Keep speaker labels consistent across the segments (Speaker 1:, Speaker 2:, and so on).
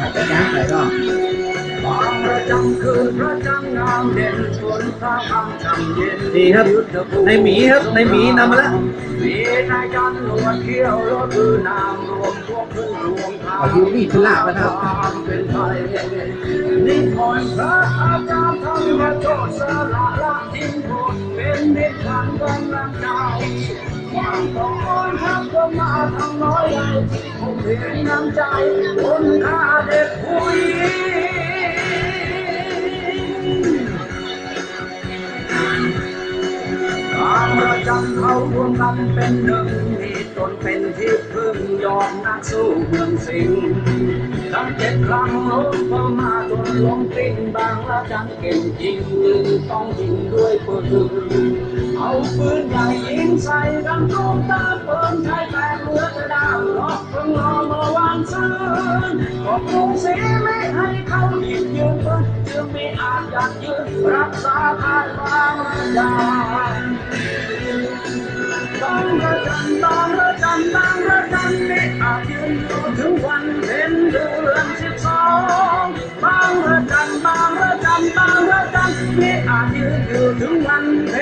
Speaker 1: อาจจะจ้างไปก็
Speaker 2: บางประจำคืนพระจันทร์งามเด่นฝนพระคำช่ำเย็น
Speaker 3: นี่ครับ ในหมีครับ ในหมีนำมาแล้ว
Speaker 2: มีนายจันทร์หนวดเขี้ยวรถคือนามรวมพวกขึ้นรวมทาง
Speaker 1: เอาฮิวรี่ขึ้นลาบแล้วนะครับ
Speaker 2: ความเป็นไท ยนิพนธ์พระอาจารย์ธรรมโชติสละละทิ้งบทเป็นนิทานกำลังใจความต้องการทับก็มาทำน้อยใหญ่ผมเห็นน้ำใจคนค่าเด็กผู้หญิงตามประจำเขารวมกันเป็นหนึ่งมีตนเป็นที่พึ่งยอมนักสู้เมืองสิงห์ทั้งเจ็ดครั้งลบพม่าจนล้มกลิ้งบางละจันเก่งจริงยืนต้องยิงด้วยปืน เอาปืนใหญ่ยิงใส่กันตรงตาเปินใช้แปลงเลือดดาวล็อกเพิ่งรอเมื่อวานซืนก็กรุงศรีไม่ให้เขาหยิบยืมปืนจึงไม่อาจยัดยืนรักษาคายบางระยาบางระจันบางระจันบางระจันนี่อาจยืนอยู่ถึงวันเพ็ญเดือนสิบสองบางระจันบางระจันบางระจันนี่อาจยืนอยู่ถึงวันเพ็ญ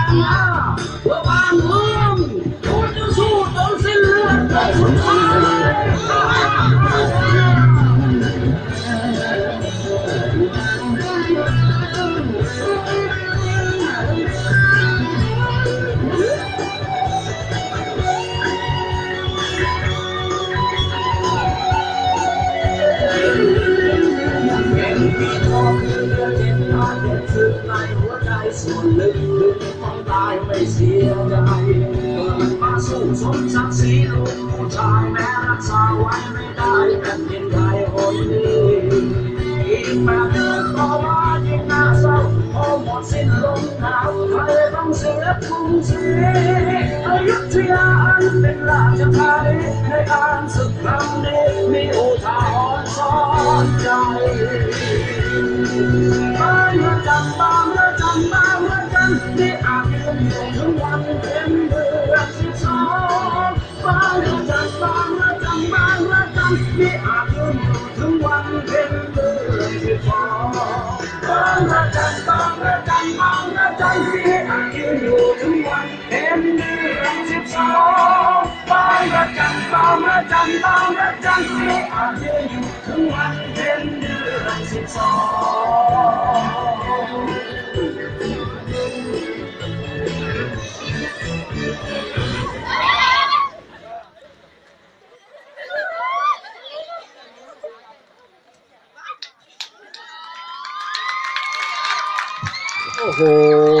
Speaker 2: มีพอคือเรื่องเจ็บอาเจ็บซึ้งในหัวใจส่วนลึกลึกต้องตายไม่เสียใจเกิดมาสู้สมศักดิ์ศรีลูกผู้ชายแม้รักษาไว้ไม่ได้แผ่นดินไทยคนนี้อีกแปดเดือนต่อมายิ่งน่าเศร้าพอหมดสิ้นลมหนาวไทยต้องเสียกรุงศรีอยุธยาอันเป็นราชธานีในการศึางระจันบางระจันบางระจันที่อาจยืนอยู่ถึงวันเพ็ญเดือนสิบสองบางระจันบางระจันบางระจันที่อาจยืนอยู่ถึงวันเพ็ญเดือนสิบสองบางระจันบางระจันบางระจันที่อาจยืนอยู่ถึงวันเพ็ญเดือนสิบสองบางระจันบางระจันบางระจันที่อาจยืนอยู่ถึงวันเพ็ญเดือนสิบสอง
Speaker 3: 哦吼